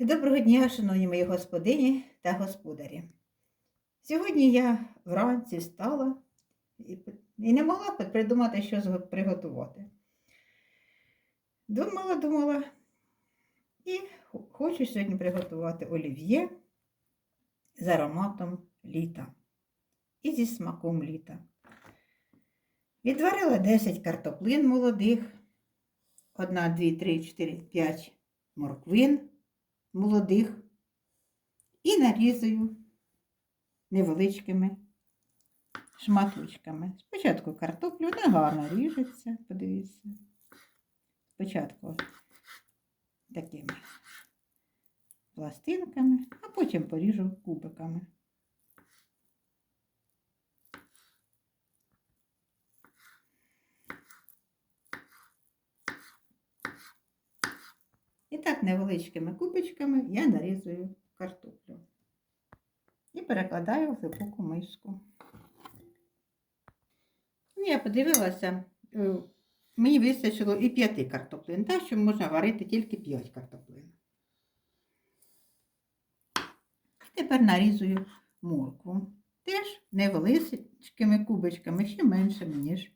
Доброго дня, шановні мої господині та господарі. Сьогодні я вранці встала і, і не могла придумати, що приготувати. Думала, думала і хочу сьогодні приготувати олів'є з ароматом літа і зі смаком літа. Відварила 10 картоплин молодих, 1, 2, 3, 4, 5 морквин молодих і нарізаю невеличкими шматочками. Спочатку картоплю, негарно гарно ріжеться, подивіться. Спочатку такими пластинками, а потім поріжу кубиками. Так невеличкими кубочками я нарізую картоплю і перекладаю в глибоку миску. Ну, Я подивилася, е, мені вистачило і п'яти картоплин, так що можна варити тільки п'ять картоплин. Тепер нарізую моркву. Теж невеличкими кубочками, ще меншими, ніж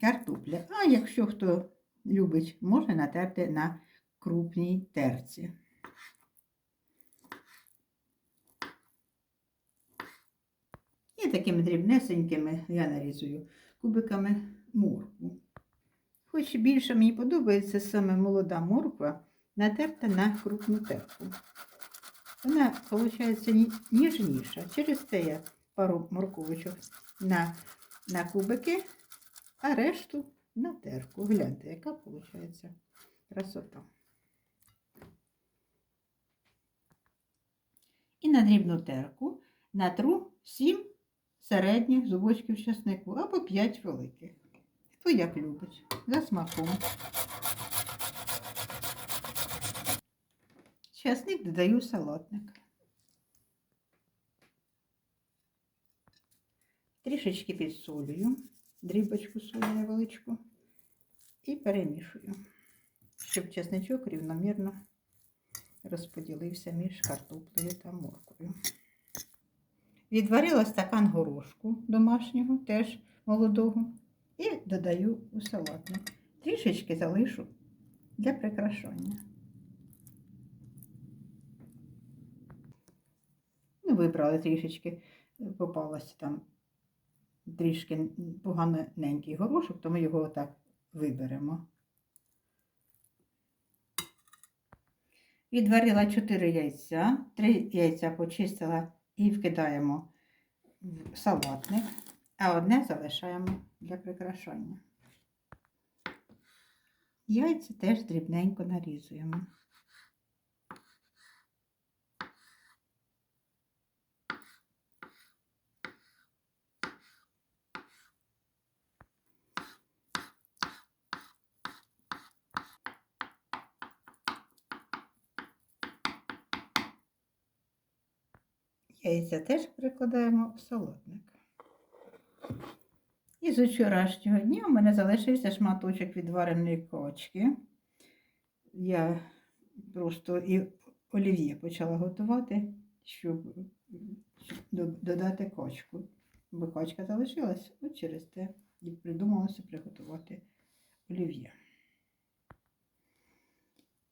картопля. А якщо хто любить, можна натерти на крупній терці. І такими дрібнесенькими я нарізую кубиками моркву. Хоч більше мені подобається саме молода морква, натерта на крупну терку. Вона, виходить, ніжніша. Через це я пару морковочок на, на кубики, а решту на терку. Гляньте, яка виходить красота. І на дрібну терку натру 7 середніх зубочків чеснику або 5 великих. Хто як любить, за смаком. Часник додаю в салатник. Трішечки підсолюю, дрібочку солі невеличку і перемішую, щоб чесничок рівномірно розподілився між картоплею та морквою. Відварила стакан горошку домашнього, теж молодого, і додаю у салатник. Трішечки залишу для прикрашання. Ну, вибрали трішечки, е, попалося там трішки поганенький горошок, то ми його отак виберемо. Відварила 4 яйця, 3 яйця почистила і вкидаємо в салатник, а одне залишаємо для прикрашання. Яйця теж дрібненько нарізуємо. Яйця теж перекладаємо в салатник. І з вчорашнього дня у мене залишився шматочок відвареної кочки. Я просто і олів'є почала готувати, щоб додати кочку. Бо кочка залишилась, от через те і придумалося приготувати олів'є.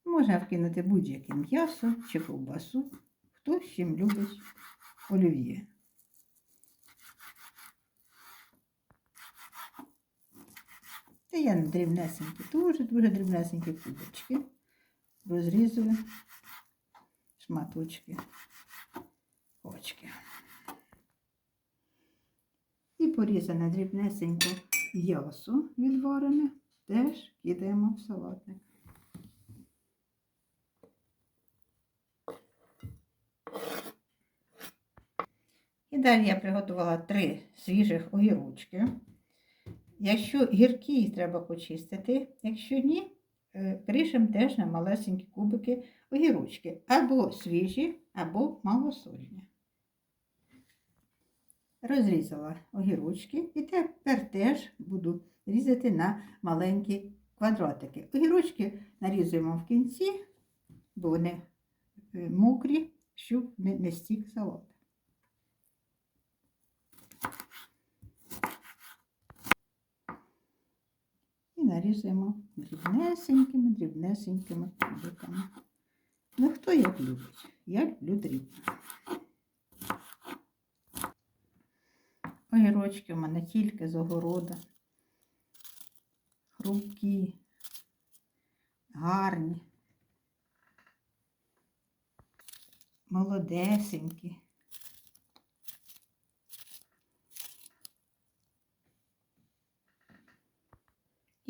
Можна вкинути будь-яке м'ясо чи ковбасу, хто з чим любить олів'є. Та я дрібнесенькі, дуже-дуже дрібнесенькі кубочки. Розрізую шматочки очки. І порізане дрібнесенько м'ясо відварене теж кидаємо в салатник. І далі я приготувала три свіжих огірочки. Якщо гіркі, треба почистити. Якщо ні, е, кришем теж на малесенькі кубики огірочки. Або свіжі, або малосольні. Розрізала огірочки і тепер теж буду різати на маленькі квадратики. Огірочки нарізуємо в кінці, бо вони е, мокрі, щоб не стік салат. І нарізаємо дрібнесенькими, дрібнесенькими кубиками. Ну, хто як любить? Я люблю дрібно. Огірочки в мене тільки з огорода. Хрупкі, гарні, молодесенькі.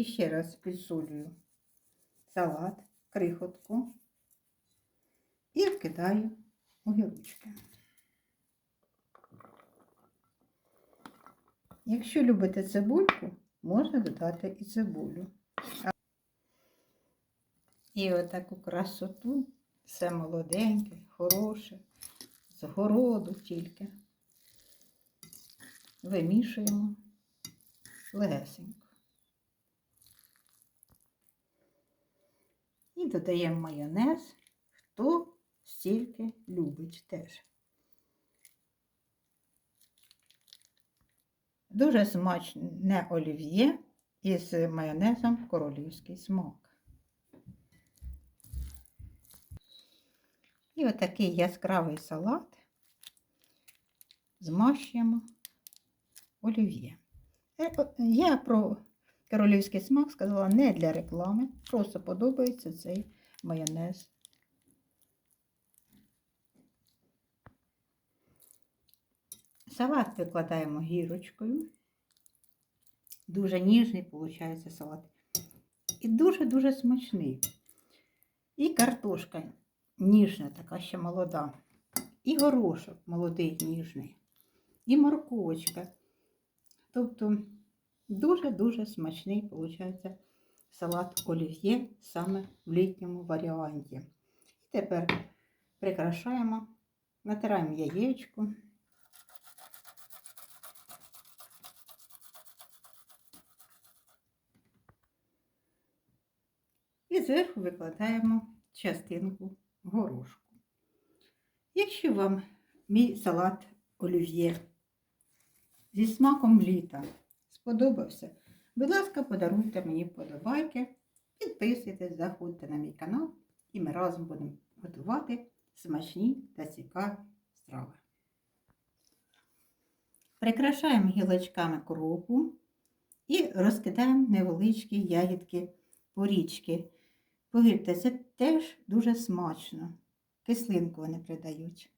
І ще раз підсолюю салат, крихотку і вкидаю огірочки. Якщо любите цибульку, можна додати і цибулю. І отаку красоту, все молоденьке, хороше, з городу тільки. Вимішуємо легесенько. І додаємо майонез, хто стільки любить теж. Дуже смачне олів'є із майонезом королівський смак. І отакий яскравий салат змащуємо олів'є. Е, Я про королівський смак сказала не для реклами, просто подобається цей майонез. Салат викладаємо гірочкою. Дуже ніжний виходить салат. І дуже-дуже смачний. І картошка ніжна, така ще молода. І горошок молодий ніжний. І морковочка. Тобто дуже-дуже смачний виходить салат олів'є саме в літньому варіанті. І тепер прикрашаємо, натираємо яєчко. І зверху викладаємо частинку горошку. Якщо вам мій салат олів'є зі смаком літа сподобався, будь ласка, подаруйте мені вподобайки, підписуйтесь, заходьте на мій канал, і ми разом будемо готувати смачні та цікаві страви. Прикрашаємо гілочками кропу і розкидаємо невеличкі ягідки порічки. Повірте, це теж дуже смачно. Кислинку вони придають.